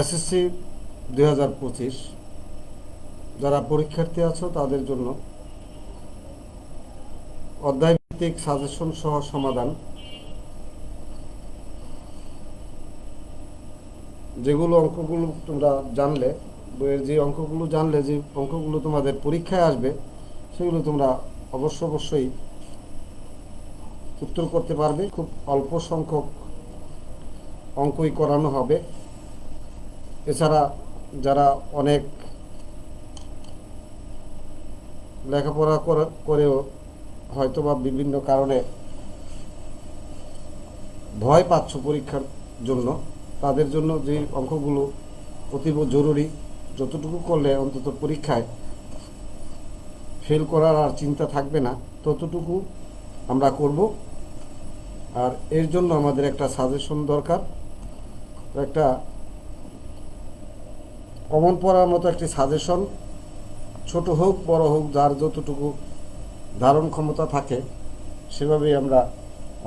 SSC দুই হাজার পঁচিশ, যারা পরীক্ষার্থী আছো তাদের জন্য অধ্যায়ভিত্তিক সাজেশন সহ সমাধান, যেগুলো অঙ্কগুলো তোমরা জানলে, বইয়ের যে অঙ্কগুলো জানলে, যে অঙ্কগুলো তোমাদের পরীক্ষায় আসবে, সেগুলো তোমরা অবশ্য অবশ্যই উত্তর করতে পারবে। খুব অল্প সংখ্যক অঙ্কই করানো হবে। এছাড়া যারা অনেক লেখাপড়া করা- করেও হয়তোবা বিভিন্ন কারণে ভয় পাচ্ছ পরীক্ষার জন্য, তাদের জন্য যে অঙ্কগুলো অতীব জরুরি, যতটুকু করলে অন্তত পরীক্ষায় ফেল করার আর চিন্তা থাকবে না, ততটুকু আমরা করব। আর এর জন্য আমাদের একটা সাজেশন দরকার, একটা কমন পড়ার মতো একটি সাজেশন ছোট হোক, বড় হোক, যার যতটুকু ধারণ ক্ষমতা থাকে, সেভাবেই আমরা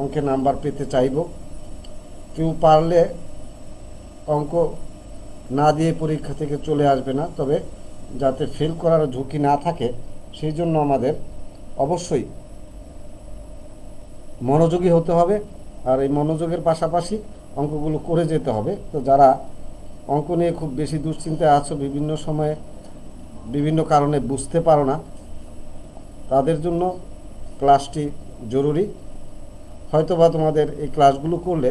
অঙ্কে নাম্বার পেতে চাইব। কেউ পারলে অঙ্ক না দিয়ে পরীক্ষা থেকে চলে আসবে না, তবে যাতে ফেল করার ঝুঁকি না থাকে, সেই জন্য আমাদের অবশ্যই মনোযোগী হতে হবে। আর এই মনোযোগের পাশাপাশি অঙ্কগুলো করে যেতে হবে। তো যারা অঙ্ক নিয়ে খুব বেশি দুশ্চিন্তায় আছো, বিভিন্ন সময়ে, বিভিন্ন কারণে বুঝতে পারো না। তাদের জন্য ক্লাসটি জরুরি। হয়তোবা তোমাদের এই ক্লাসগুলো করলে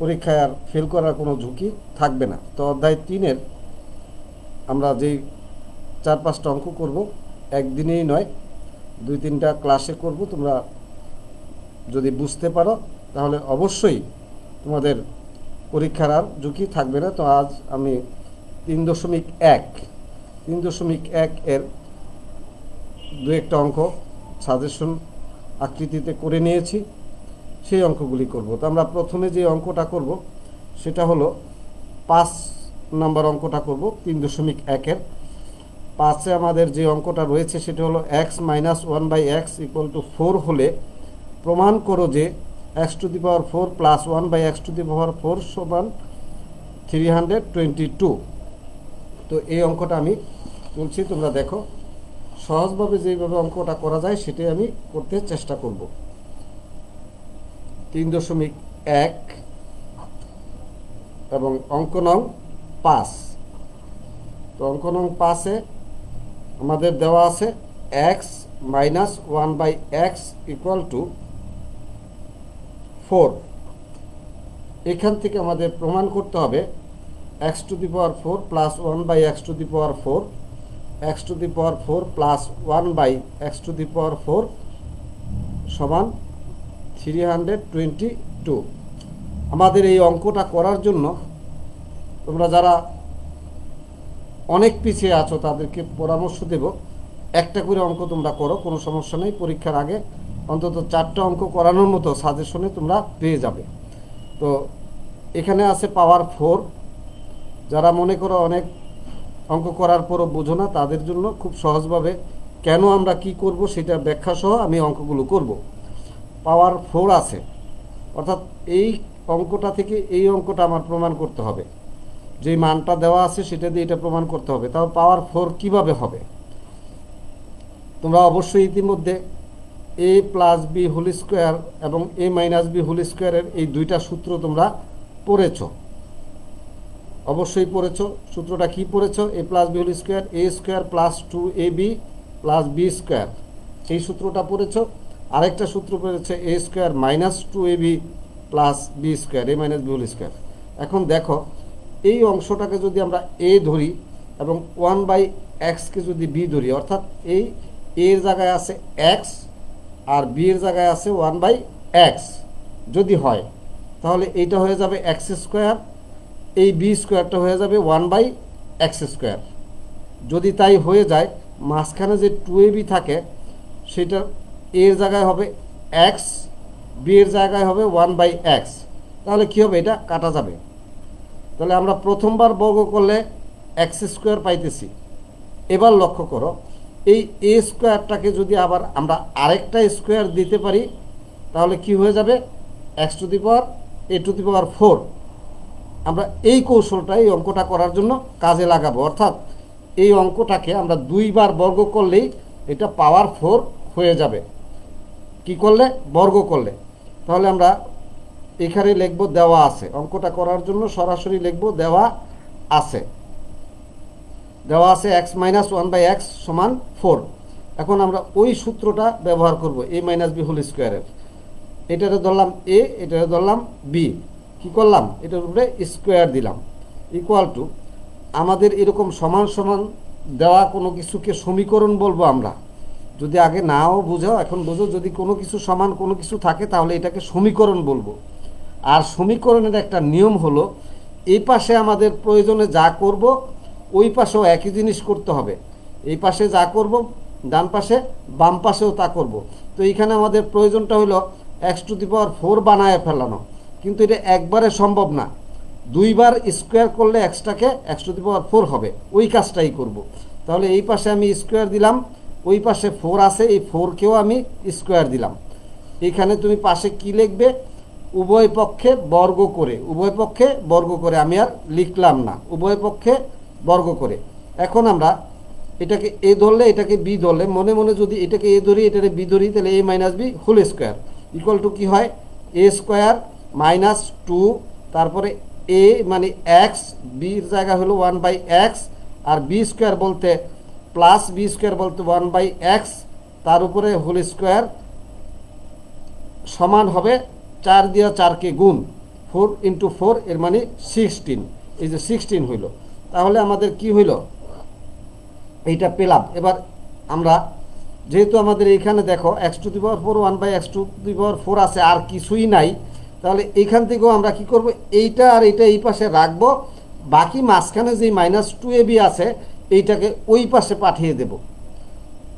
পরীক্ষায় আর ফেল করার কোনো ঝুঁকি থাকবে না। তো অধ্যায় তিনের আমরা যেই চার পাঁচটা অঙ্ক করব, একদিনেই নয়, দুই তিনটা ক্লাসে করব। তোমরা যদি বুঝতে পারো, তাহলে অবশ্যই তোমাদের পরীক্ষার আর ঝুঁকি থাকবে না। তো আজ আমি তিন দশমিক এক, তিন দশমিক এক এর দু একটা অঙ্ক সাজেশন আকৃতিতে করে নিয়েছি। সেই অঙ্কগুলি করব। তো আমরা প্রথমে যে অঙ্কটা করব, সেটা হলো পাঁচ নাম্বার অঙ্কটা করব, তিন দশমিক একের পাঁচে আমাদের যে অঙ্কটা রয়েছে, সেটা হলো x minus one by x equal to four হলে প্রমাণ করো যে x to the power four plus one by x to the power four সমান থ্রি হান্ড্রেড টোয়েন্টি টু। তো এই অঙ্কটা আমি তুলছি, তোমরা দেখো। সহজভাবে যেইভাবে অঙ্কটা করা যায়, সেটাই আমি করতে চেষ্টা করব। তিন দশমিক এক এবং অঙ্ক নং পাঁচ। তো অঙ্ক নং পাঁচে আমাদের দেওয়া আছে x minus one by x equal to four. এখান থেকে আমাদের প্রমাণ করতে হবে, x to the power four plus one by x to the power four, x to the power four plus one by x to the power four সমান three hundred twenty two. আমাদের এই অঙ্কটা করার জন্য তোমরা যারা অনেক পিছিয়ে আছো তাদেরকে পরামর্শ দেব। একটা করে অঙ্ক তোমরা করো, কোনো সমস্যা নেই। পরীক্ষার আগে অন্তত চারটা অঙ্ক করানোর মতো সাজেশনে তোমরা পেয়ে যাবে। তো এখানে আছে পাওয়ার ফোর। যারা মনে করো অনেক অঙ্ক করার পরও বোঝো না, তাদের জন্য খুব সহজভাবে কেন আমরা কি করব সেটা ব্যাখ্যা সহ আমি অঙ্কগুলো করব। পাওয়ার ফোর আছে। অর্থাৎ এই অঙ্কটা থেকে এই অঙ্কটা আমার প্রমাণ করতে হবে। যে মানটা দেওয়া আছে সেটা দিয়ে এটা প্রমাণ করতে হবে। তাও পাওয়ার ফোর কীভাবে হবে? তোমরা অবশ্যই ইতিমধ্যে a plus b whole square এবং এ মাইনাস বি হোল স্কোয়ারের এই দুইটা সূত্র তোমরা পড়েছ। অবশ্যই পড়েছ। সূত্রটা কি পড়েছ? A plus b whole square a square plus two a b plus b square এই সূত্রটা পড়েছ। আরেকটা সূত্র পড়েছে a square minus two a b plus b square a minus b whole square এখন দেখো, এই অংশটাকে যদি আমরা এ ধরি এবং ওয়ান বাই এক্সকে যদি বি ধরি, অর্থাৎ এই এর জায়গায় আছে এক্স আর বি এর জায়গায় আছে ওয়ান বাই এক্স যদি হয়, তাহলে এইটা হয়ে যাবে এক্স স্কোয়ার এই বি স্কোয়ারটা হয়ে যাবে ওয়ান বাই এক্স স্কোয়ার যদি তাই হয়ে যায়, মাঝখানে যে টু এ বি থাকে, সেটা এর জায়গায় হবে এক্স বি এর জায়গায় হবে ওয়ান বাই এক্স তাহলে কী হবে এটা? কাটা যাবে। তাহলে আমরা প্রথমবার বর্গ করলে এক্স স্কোয়ার পাইতেছি। এবার লক্ষ্য করো এই এ স্কোয়ারটাকে যদি আবার আমরা আরেকটা স্কোয়ার দিতে পারি, তাহলে কি হয়ে যাবে? X to the power a to the power four আমরা এই কৌশলটা, এই অঙ্কটা করার জন্য কাজে লাগাবো। অর্থাৎ এই অঙ্কটাকে আমরা দুইবার বর্গ করলেই এটা পাওয়ার ফোর হয়ে যাবে। কি করলে? বর্গ করলে। তাহলে আমরা এখানে লিখব দেওয়া আছে। অঙ্কটা করার জন্য সরাসরি লিখব দেওয়া আছে। দেওয়া আছে x minus one by x সমান ফোর এখন আমরা ওই সূত্রটা ব্যবহার করব এ মাইনাস বি হোল স্কোয়ারের এটারে ধরলাম এ এটারে ধরলাম বি কি করলাম? এটার উপরে স্কোয়ার দিলাম। ইকুয়াল টু আমাদের এরকম সমান সমান দেওয়া কোনো কিছুকে সমীকরণ বলব আমরা। যদি আগে নাও বুঝো এখন বুঝো যদি কোনো কিছু সমান কোনো কিছু থাকে তাহলে এটাকে সমীকরণ বলব। আর সমীকরণের একটা নিয়ম হলো, এই পাশে আমাদের প্রয়োজনে যা করব ওই পাশেও একই জিনিস করতে হবে। এই পাশে যা করব, ডান পাশে বাম পাশেও তা করব। তো এইখানে আমাদের প্রয়োজনটা হলো x to the power four বানায় ফেলানো। কিন্তু এটা একবারে সম্ভব না। দুইবার স্কোয়ার করলে এক্সটাকে x to the power four হবে। ওই কাজটাই করব। তাহলে এই পাশে আমি স্কোয়ার দিলাম, ওই পাশে ফোর আছে, এই ফোরকেও আমি স্কোয়ার দিলাম। এখানে তুমি পাশে কি লিখবে? উভয় পক্ষে বর্গ করে, উভয় পক্ষে বর্গ করে আমি আর লিখলাম না। উভয় পক্ষে বর্গ করে। এখন আমরা এটাকে এ ধরলে এটাকে বি ধরলে, মনে মনে যদি এটাকে এ ধরি, এটাকে বি ধরি, তাহলে a minus b whole square equal to কী হয়? এ স্কোয়ার মাইনাস টু তারপরে এ মানে এক্স বির জায়গা হলো ওয়ান বাই এক্স আর বি স্কোয়ার বলতে প্লাস বি স্কোয়ার বলতে ওয়ান বাই এক্স তার উপরে হোল স্কোয়ার সমান হবে চার দিয়া চারকে গুণ ফোর ইন্টু ফোর এর মানে সিক্সটিন এই যে সিক্সটিন হইল। তাহলে আমাদের কি হইল? এইটা পেলাম। এবার আমরা যেহেতু আমাদের এইখানে দেখো x to the power four one by x to the power four আছে, আর কিছুই নাই, তাহলে এইখান থেকেও আমরা কি করব? এইটা আর এইটা এই পাশে রাখব, বাকি মাঝখানে যে মাইনাস টু এ বি আছে, এইটাকে ওই পাশে পাঠিয়ে দেব।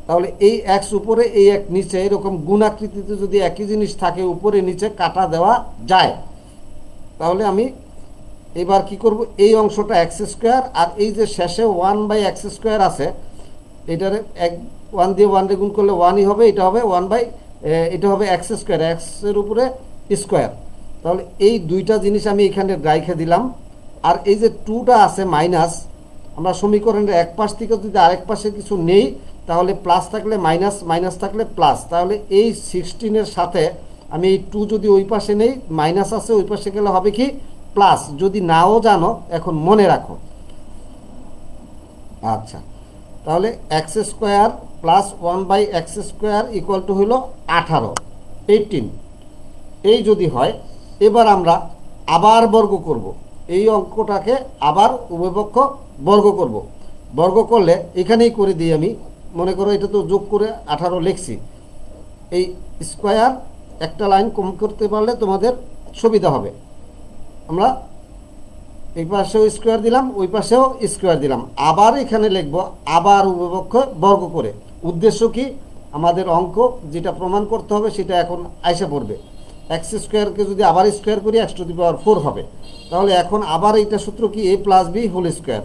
তাহলে এই এক্স উপরে, এই এক নিচে, এরকম গুণাকৃতিতে যদি একই জিনিস থাকে, উপরে, নিচে কাটা দেওয়া যায়। তাহলে আমি এবার কি করব? এই অংশটা এক্স স্কোয়ার আর এই যে শেষে ওয়ান বাই এক্স স্কোয়ার আছে, এটার এক ওয়ান দিয়ে ওয়ান গুণ করলে ওয়ানই হবে, এটা হবে ওয়ান বাই এটা হবে এক্স স্কোয়ার এক্সের উপরে স্কোয়ার তাহলে এই দুইটা জিনিস আমি এখানে রাইখে দিলাম। আর এই যে টুটা আছে মাইনাস আমরা সমীকরণের এক পাশ থেকে যদি আরেক পাশে কিছু নেই, তাহলে প্লাস থাকলে মাইনাস মাইনাস থাকলে প্লাস তাহলে এই সিক্সটিনের সাথে আমি এই টু যদি ওই পাশে নেই মাইনাস আছে, ওই পাশে গেলে হবে কি? প্লাস যদি নাও জানো, এখন মনে রাখো। আচ্ছা তাহলে x square plus one by x square equal to হইল আঠারো, এইটিন। এই যদি হয়, এবার আমরা আবার বর্গ করব। এই অঙ্কটাকে আবার উভয়পক্ষ বর্গ করব। বর্গ করলে এখানেই করে দিই আমি। মনে করো এটা তো যোগ করে আঠারো লিখছি। এই স্কোয়ার একটা লাইন কম করতে পারলে তোমাদের সুবিধা হবে। আমরা এই পাশেও স্কোয়ার দিলাম, ওই পাশেও স্কোয়ার দিলাম। আবার এখানে লিখব, আবার উভয়পক্ষ বর্গ করে। উদ্দেশ্য কি? আমাদের অঙ্ক যেটা প্রমাণ করতে হবে সেটা এখন আইসা পড়বে। এক্স স্কোয়ারকে যদি আবার স্কোয়ার করি x to the power four হবে। তাহলে এখন আবার এইটা সূত্র কি? A plus b whole square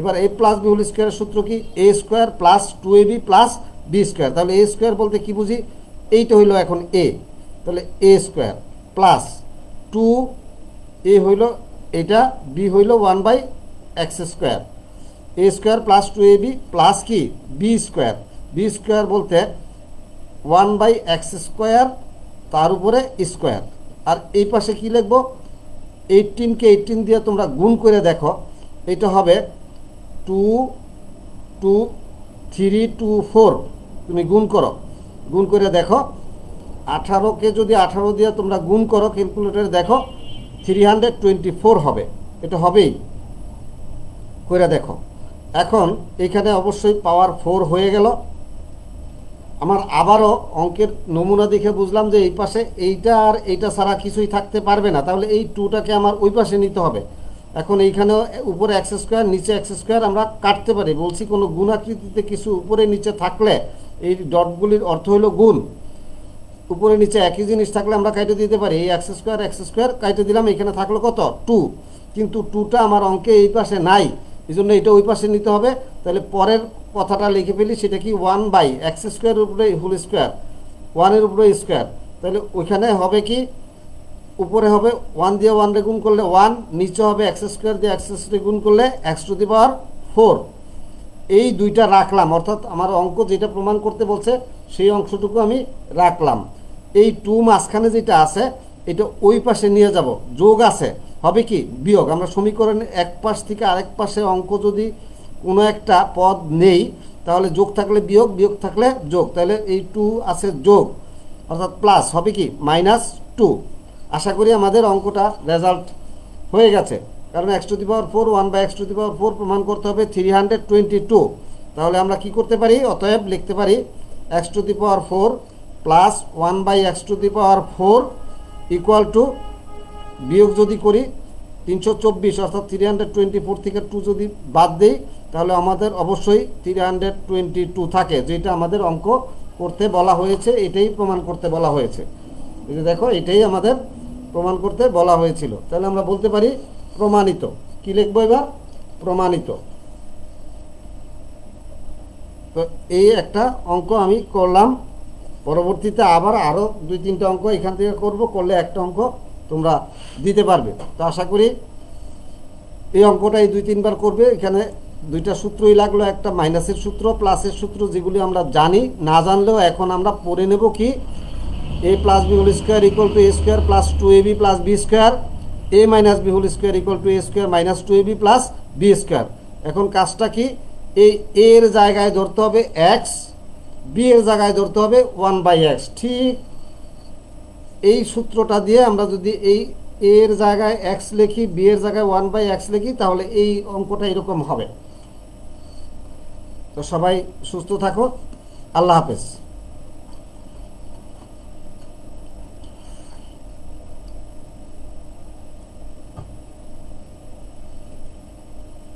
এবার এ প্লাস বি হোল স্কোয়ারের সূত্র কি? A square plus two a b plus b square তাহলে এ স্কোয়ার বলতে কি বুঝি? এইটা হইল এখন এ তাহলে a square plus two a হইল, এটা বি হইল one by x square. A square plus two a b plus কি? B square. বি স্কোয়ার বলতে ওয়ান বাই এক্স স্কোয়ার তার উপরে স্কোয়ার। আর এই পাশে কি লিখব? এইটিনকে এইটিন দিয়ে তোমরা গুণ করে দেখো। এটা হবে two two, three, two, four. তুমি গুণ করো। গুণ করে দেখো। আঠারোকে যদি আঠারো দিয়ে তোমরা গুণ করো, ক্যালকুলেটারে দেখো থ্রি হান্ড্রেড টোয়েন্টি ফোর হবে। এটা হবেই। করে দেখো। এখন এখানে অবশ্যই পাওয়ার ফোর হয়ে গেল। আমার আবারও অঙ্কের নমুনা দেখে বুঝলাম যে এই পাশে এইটা আর এইটা ছাড়া কিছুই থাকতে পারবে না। তাহলে এই টুটাকে আমার ওই পাশে নিতে হবে। এখন এইখানেও উপরে এক্স স্কোয়ার নিচে এক্স স্কোয়ার আমরা কাটতে পারি। বলছি কোনো গুণাকৃতিতে কিছু উপরে নিচে থাকলে এই ডটগুলির অর্থ হলো গুণ। উপরে নিচে একই জিনিস থাকলে আমরা কাইটে দিতে পারি, এই এক্স স্কোয়ার এক্স স্কোয়ার, কাইটে দিলাম, এখানে থাকল কত? টু। কিন্তু টুটা আমার অঙ্কে এই পাশে নাই এই জন্য এটা ওই পাশে নিতে হবে। তাহলে পরের কথাটা লিখে ফেলি, সেটা কি? ওয়ান বাই এক্স স্কোয়ারের উপরে হোল স্কোয়ার, ওয়ানের উপরে স্কোয়ার। তাহলে ওইখানে হবে কি? উপরে হবে ওয়ান দিয়ে ওয়ান গুণ করলে ওয়ান, নিচে হবে এক্স স্কোয়ার দিয়ে এক্স স্কোয়ার গুণ করলে x to the power four. এই দুইটা রাখলাম, অর্থাৎ আমার অঙ্ক যেটা প্রমাণ করতে বলছে, সেই অংশটুকু আমি রাখলাম। এই টু মাঝখানে যেটা আছে, এটা ওই পাশে নিয়ে যাব। যোগ আছে। হবে কি? বিয়োগ। আমরা সমীকরণে এক পাশ থেকে আরেক পাশে অঙ্ক যদি কোনো একটা পদ নেই, তাহলে যোগ থাকলে বিয়োগ বিয়োগ থাকলে যোগ। তাহলে এই টু আছে যোগ। অর্থাৎ প্লাস হবে কি? মাইনাস টু আশা করি আমাদের অঙ্কটা রেজাল্ট হয়ে গেছে। কারণ x to the power four one by x to the power four প্রমাণ করতে হবে থ্রি হান্ড্রেড টোয়েন্টি টু তাহলে আমরা কি করতে পারি? অতএব লিখতে পারি x to the power four plus one by x to the power four equal to বিয়োগ যদি করি তিনশো চব্বিশ, অর্থাৎ থ্রি হান্ড্রেড টোয়েন্টি ফোর থেকে টু যদি বাদ দিই, তাহলে আমাদের অবশ্যই থ্রি হান্ড্রেড টোয়েন্টি টু থাকে, যেটা আমাদের অঙ্ক করতে বলা হয়েছে, এটাই প্রমাণ করতে বলা হয়েছে। এই দেখো, এটাই আমাদের প্রমাণ করতে বলা হয়েছিল। তাহলে আমরা বলতে পারি প্রমাণিত। কি লিখব এবার? প্রমাণিত। তো এই একটা অঙ্ক আমি করলাম। পরবর্তীতে আবার আরও দুই, তিনটা অঙ্ক এখান থেকে করব, করলে একটা অঙ্ক তোমরা দিতে পারবে। তো আশা করি এই অঙ্কটা এই দুই, তিনবার করবে। এখানে দুইটা সূত্রই লাগল, একটা মাইনাসের সূত্র, প্লাসের সূত্র যেগুলি আমরা জানি, না জানলেও এখন আমরা পড়ে নেব কি? A plus b whole square equal to a square plus two a b plus b square, a minus b whole square equal to a square minus two a b plus b square. এখন কাজটা কি? এই এর জায়গায় ধরতে হবে x B এর জায়গায় ধরতে হবে ওয়ান বাই এক্স ঠিক এই সূত্রটা দিয়ে আমরা যদি এই এর জায়গায় এক্স লিখি বি এর জায়গায় ওয়ান বাই এক্স লিখি, তাহলে এই অঙ্কটা এরকম হবে। তো সবাই সুস্থ থাকো, আল্লাহ হাফেজ।